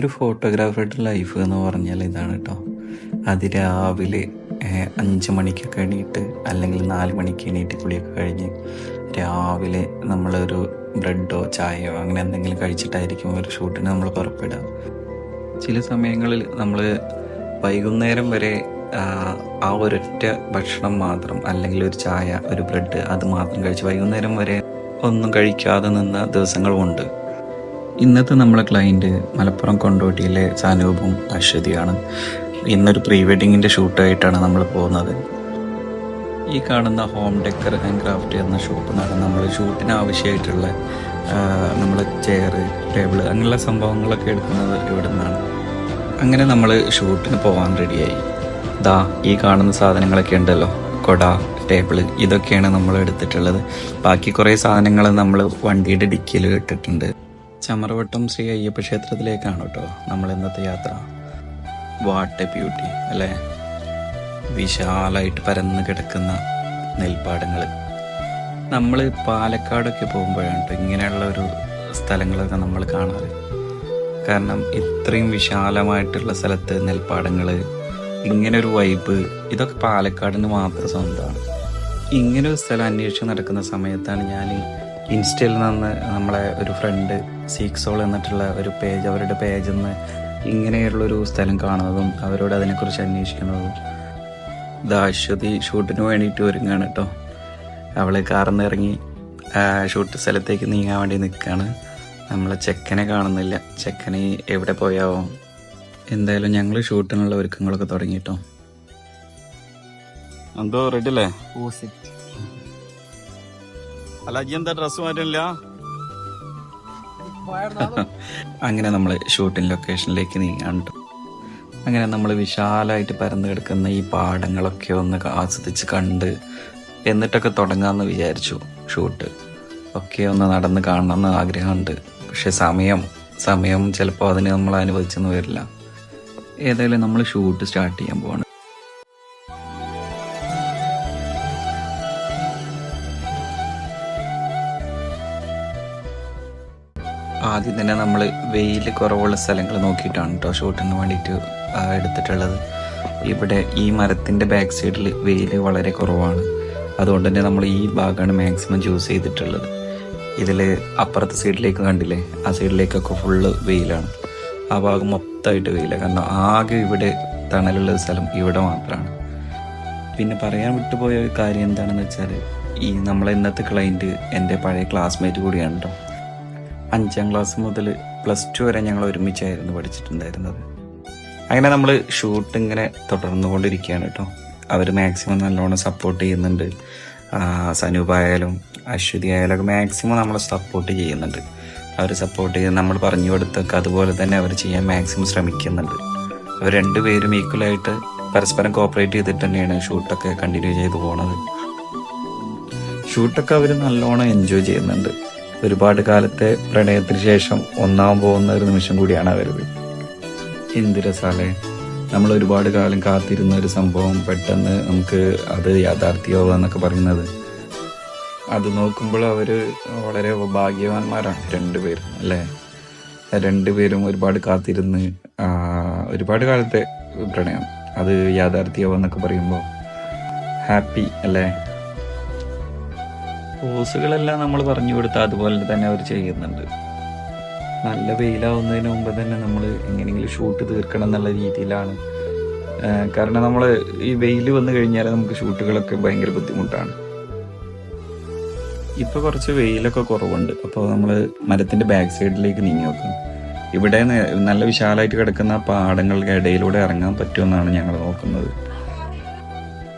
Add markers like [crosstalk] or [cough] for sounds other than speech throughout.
ഒരു ഫോട്ടോഗ്രാഫറുടെ ലൈഫ് എന്ന് പറഞ്ഞാൽ ഇതാണ് കേട്ടോ അതിരാവിലെ അഞ്ച് മണിക്കൊക്കെ എണീറ്റ് അല്ലെങ്കിൽ നാല് മണിക്ക് എണീറ്റ് കുളിയൊക്കെ കഴിഞ്ഞ് രാവിലെ നമ്മളൊരു ബ്രെഡോ ചായയോ അങ്ങനെ എന്തെങ്കിലും കഴിച്ചിട്ടായിരിക്കും ഒരു ഷൂട്ടിന് നമ്മൾ പുറപ്പെടുക. ചില സമയങ്ങളിൽ നമ്മൾ വൈകുന്നേരം വരെ ആ ഒരൊറ്റ ഭക്ഷണം മാത്രം അല്ലെങ്കിൽ ഒരു ചായ ഒരു ബ്രെഡ് അത് മാത്രം കഴിച്ച് വൈകുന്നേരം വരെ ഒന്നും കഴിക്കാതെ നിന്ന ദിവസങ്ങളുമുണ്ട് ഇന്നത്തെ നമ്മളെ ക്ലയന്റ് മലപ്പുറം കൊണ്ടോട്ടിയിലെ സാനൂപും അശ്വതിയാണ്. ഇന്നൊരു പ്രീ വെഡിങ്ങിന്റെ ഷൂട്ടായിട്ടാണ് നമ്മൾ പോകുന്നത്. ഈ കാണുന്ന ഹോം ഡെക്കർ ആൻഡ് ക്രാഫ്റ്റ് എന്ന ഷോപ്പ് നിന്നാണ് നമ്മൾ ഷൂട്ടിന് ആവശ്യമായിട്ടുള്ള നമ്മൾ ചെയർ ടേബിൾ അങ്ങനെയുള്ള സംഭവങ്ങളൊക്കെ എടുക്കുന്നത് ഇവിടെ നിന്നാണ് അങ്ങനെ നമ്മൾ ഷൂട്ടിന് പോകാൻ റെഡിയായി ദാ ഈ കാണുന്ന സാധനങ്ങളൊക്കെ ഉണ്ടല്ലോ. കൊട ടേബിൾ ഇതൊക്കെയാണ് നമ്മൾ എടുത്തിട്ടുള്ളത്. ബാക്കി കുറേ സാധനങ്ങൾ നമ്മൾ വണ്ടിയുടെ ഡിക്കിയിൽ ഇട്ടിട്ടുണ്ട്. ചമറവട്ടം ശ്രീ അയ്യപ്പ ക്ഷേത്രത്തിലേക്കാണ് കേട്ടോ നമ്മൾ ഇന്നത്തെ യാത്ര. വാട്ട് എ ബ്യൂട്ടി അല്ലേ? വിശാലമായിട്ട് പരന്ന് കിടക്കുന്ന നെൽപ്പാടങ്ങൾ നമ്മൾ പാലക്കാടൊക്കെ പോകുമ്പോഴാണ് കേട്ടോ ഇങ്ങനെയുള്ള ഒരു സ്ഥലങ്ങളൊക്കെ നമ്മൾ കാണാറ്. കാരണം ഇത്രയും വിശാലമായിട്ടുള്ള സ്ഥലത്ത് നെൽപ്പാടങ്ങൾ ഇങ്ങനെ ഒരു വൈബ് ഇതൊക്കെ പാലക്കാടിന് മാത്രം സ്വന്തമാണ്. ഇങ്ങനെ ഒരു സ്ഥലം അന്വേഷിച്ച് നടക്കുന്ന സമയത്താണ് ഞാൻ ഇൻസ്റ്റയിൽ നിന്ന് നമ്മളെ ഒരു ഫ്രണ്ട് സീക്സോൾ എന്നിട്ടുള്ള ഒരു പേജ് അവരുടെ പേജിൽ നിന്ന് ഇങ്ങനെയുള്ളൊരു സ്ഥലം കാണുന്നതും അവരോട് അതിനെക്കുറിച്ച് അന്വേഷിക്കുന്നതും. ദാശ്വതി ഷൂട്ടിന് വേണ്ടിയിട്ട് ഒരുങ്ങാണ് കേട്ടോ. അവൾ കാറിൽ നിന്ന് ഇറങ്ങി ഷൂട്ട് സ്ഥലത്തേക്ക് നീങ്ങാൻ വേണ്ടി നിൽക്കുകയാണ് നമ്മളെ ചെക്കനെ കാണുന്നില്ല. ചെക്കനെ എവിടെ പോയാവോ. എന്തായാലും ഞങ്ങൾ ഷൂട്ടിനുള്ള ഒരുക്കങ്ങളൊക്കെ തുടങ്ങി കേട്ടോ. എന്തോ റെഡി അല്ലേ? അല്ല അജി എന്താ ഡ്രസ് മാറ്റില്ല [laughs] അങ്ങനെ നമ്മൾ ഷൂട്ടിംഗ് ലൊക്കേഷനിലേക്ക് നീങ്ങാണ്ട്. അങ്ങനെ നമ്മൾ വിശാലമായിട്ട് പരന്നു കിടക്കുന്ന ഈ പാടങ്ങളൊക്കെ ഒന്ന് ആസ്വദിച്ച് കണ്ട് എന്നിട്ടൊക്കെ തുടങ്ങാമെന്ന് വിചാരിച്ചു ഷൂട്ട് ഒക്കെ ഒന്ന് നടന്ന് കാണണമെന്ന് ആഗ്രഹമുണ്ട്. പക്ഷെ സമയം സമയം ചിലപ്പോൾ അതിന് നമ്മൾ അനുവദിച്ചെന്ന് വരില്ല. ഏതായാലും നമ്മൾ ഷൂട്ട് സ്റ്റാർട്ട് ചെയ്യാൻ പോവാണ്. ആദ്യം തന്നെ നമ്മൾ വെയിൽ കുറവുള്ള സ്ഥലങ്ങൾ നോക്കിയിട്ടാണ് കേട്ടോ ഷൂട്ടിന് വേണ്ടിയിട്ട് എടുത്തിട്ടുള്ളത്. ഇവിടെ ഈ മരത്തിന്റെ ബാക്ക് സൈഡിൽ വെയിൽ വളരെ കുറവാണ്. അതുകൊണ്ട് തന്നെ നമ്മൾ ഈ ഭാഗമാണ് മാക്സിമം ചൂസ് ചെയ്തിട്ടുള്ളത്. ഇതിൽ അപ്പുറത്തെ സൈഡിലേക്ക് കണ്ടില്ലേ? ആ സൈഡിലേക്കൊക്കെ ഫുള്ള് വെയിലാണ്. ആ ഭാഗം മൊത്തമായിട്ട് വെയില. കാരണം ആകെ ഇവിടെ തണലുള്ള സ്ഥലം ഇവിടെ മാത്രമാണ് പിന്നെ പറയാൻ വിട്ടുപോയ ഒരു കാര്യം എന്താണെന്ന് വെച്ചാൽ ഈ നമ്മളെ ഇന്നത്തെ ക്ലൈന്റ് എന്റെ പഴയ ക്ലാസ്മേറ്റ് കൂടിയാണ് കേട്ടോ അഞ്ചാം ക്ലാസ് മുതൽ പ്ലസ് ടു വരെ ഞങ്ങൾ ഒരുമിച്ചായിരുന്നു പഠിച്ചിട്ടുണ്ടായിരുന്നത്. അങ്ങനെ നമ്മൾ ഷൂട്ട് ഇങ്ങനെ തുടർന്നുകൊണ്ടിരിക്കുകയാണ് കേട്ടോ. അവർ മാക്സിമം നല്ലോണം സപ്പോർട്ട് ചെയ്യുന്നുണ്ട്. സനൂപായാലും അശ്വതി ആയാലും മാക്സിമം നമ്മളെ സപ്പോർട്ട് ചെയ്യുന്നുണ്ട്. അവർ സപ്പോർട്ട് ചെയ്ത് നമ്മൾ പറഞ്ഞു കൊടുത്തൊക്കെ അതുപോലെ തന്നെ അവർ ചെയ്യാൻ മാക്സിമം ശ്രമിക്കുന്നുണ്ട്. അവർ രണ്ടുപേരും ഈക്വലായിട്ട് പരസ്പരം കോപ്പറേറ്റ് ചെയ്തിട്ട് തന്നെയാണ് ഷൂട്ടൊക്കെ കണ്ടിന്യൂ ചെയ്തു പോണത്. ഷൂട്ടൊക്കെ അവർ നല്ലോണം എൻജോയ് ചെയ്യുന്നുണ്ട്. ഒരുപാട് കാലത്തെ പ്രണയത്തിന് ശേഷം ഒന്നാം പോകുന്ന ഒരു നിമിഷം കൂടിയാണ് അവരത് എന്ത് നമ്മൾ ഒരുപാട് കാലം കാത്തിരുന്ന ഒരു സംഭവം പെട്ടെന്ന് നമുക്ക് അത് യാഥാർത്ഥ്യമാവുക എന്നൊക്കെ പറയുന്നത്. അത് നോക്കുമ്പോൾ അവർ വളരെ ഭാഗ്യവാന്മാരാണ് രണ്ടുപേരും അല്ലേ? രണ്ടുപേരും ഒരുപാട് കാത്തിരുന്ന് ഒരുപാട് കാലത്തെ പ്രണയം. അത് യാഥാർത്ഥ്യമാവുക എന്നൊക്കെ പറയുമ്പോൾ ഹാപ്പി അല്ലേ? പോസുകളെല്ലാം നമ്മൾ പറഞ്ഞു കൊടുത്താൽ അതുപോലെ തന്നെ അവർ ചെയ്യുന്നുണ്ട്. നല്ല വെയിലാവുന്നതിന് മുമ്പ് തന്നെ നമ്മൾ എങ്ങനെയെങ്കിലും ഷൂട്ട് തീർക്കണം എന്നുള്ള രീതിയിലാണ്. കാരണം നമ്മൾ ഈ വെയിൽ വന്നു കഴിഞ്ഞാൽ നമുക്ക് ഷൂട്ടുകളൊക്കെ ഭയങ്കര ബുദ്ധിമുട്ടാണ്. ഇപ്പോൾ കുറച്ച് വെയിലൊക്കെ കുറവുണ്ട്. അപ്പോൾ നമ്മൾ മരത്തിന്റെ ബാക്ക് സൈഡിലേക്ക് നീങ്ങി നോക്കാം. ഇവിടെ നല്ല വിശാലമായിട്ട് കിടക്കുന്ന പാടങ്ങളുടെ ഇടയിലൂടെ ഇറങ്ങാൻ പറ്റുമെന്നാണ് ഞങ്ങൾ നോക്കുന്നത്.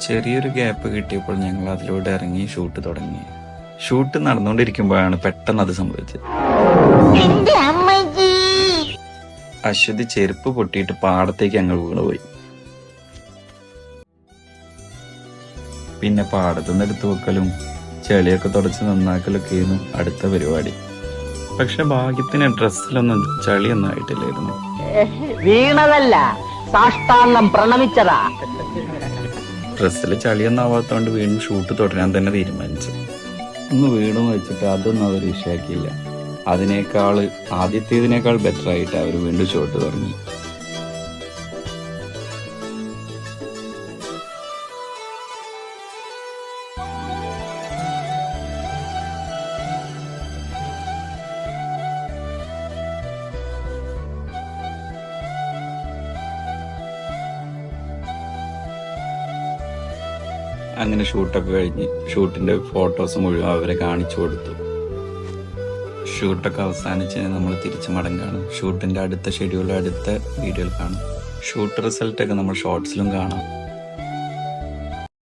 ചെറിയൊരു ഗ്യാപ്പ് കിട്ടിയപ്പോൾ ഞങ്ങൾ അതിലൂടെ ഇറങ്ങി ഷൂട്ട് തുടങ്ങി. ഷൂട്ട് നടന്നുകൊണ്ടിരിക്കുമ്പോഴാണ് പെട്ടെന്ന് അത് സംഭവിച്ചത്. അശ്വതി ചെരുപ്പ് പൊട്ടിയിട്ട് പാടത്തേക്ക് ഞങ്ങൾ വീണുപോയി. പിന്നെ പാടത്തുനിന്ന് എടുത്തു വെക്കലും ചെളിയൊക്കെ തുടച്ച് നന്നാക്കലൊക്കെ നന്നാക്കലൊക്കെയായിരുന്നു അടുത്ത പരിപാടി. പക്ഷെ ഭാഗ്യത്തിന് ഡ്രസ്സിലൊന്നും ചളിയൊന്നും ആയിട്ടില്ലായിരുന്നു. വീണതല്ല സാഷ്ടാംഗം പ്രണമിച്ചതാ. ഡ്രസ്സിൽ ചളിയൊന്നും ആവാത്തോണ്ട് വീണ്ടും ഷൂട്ട് തുടരാൻ തന്നെ തീരുമാനിച്ചു. ഒന്ന് വീണു വെച്ചിട്ട് അതൊന്നും അവർ വിഷയാക്കിയില്ല. അതിനേക്കാൾ ആദ്യത്തേതിനേക്കാൾ ബെറ്റർ ആയിട്ട് അവർ വീണ്ടും ചോട്ട് തുടങ്ങി അങ്ങനെ ഷൂട്ടൊക്കെ കഴിഞ്ഞ് ഷൂട്ടിന്റെ ഫോട്ടോസ് മുഴുവൻ അവരെ കാണിച്ചു കൊടുത്തു. ഷൂട്ടൊക്കെ അവസാനിച്ച് നമ്മൾ തിരിച്ചു മടങ്ങാണ്. ഷൂട്ടിന്റെ അടുത്ത ഷെഡ്യൂൾ അടുത്ത വീഡിയോയിൽ കാണാം. ഷൂട്ട് റിസൾട്ടൊക്കെ നമ്മൾ ഷോർട്സിലും കാണാം.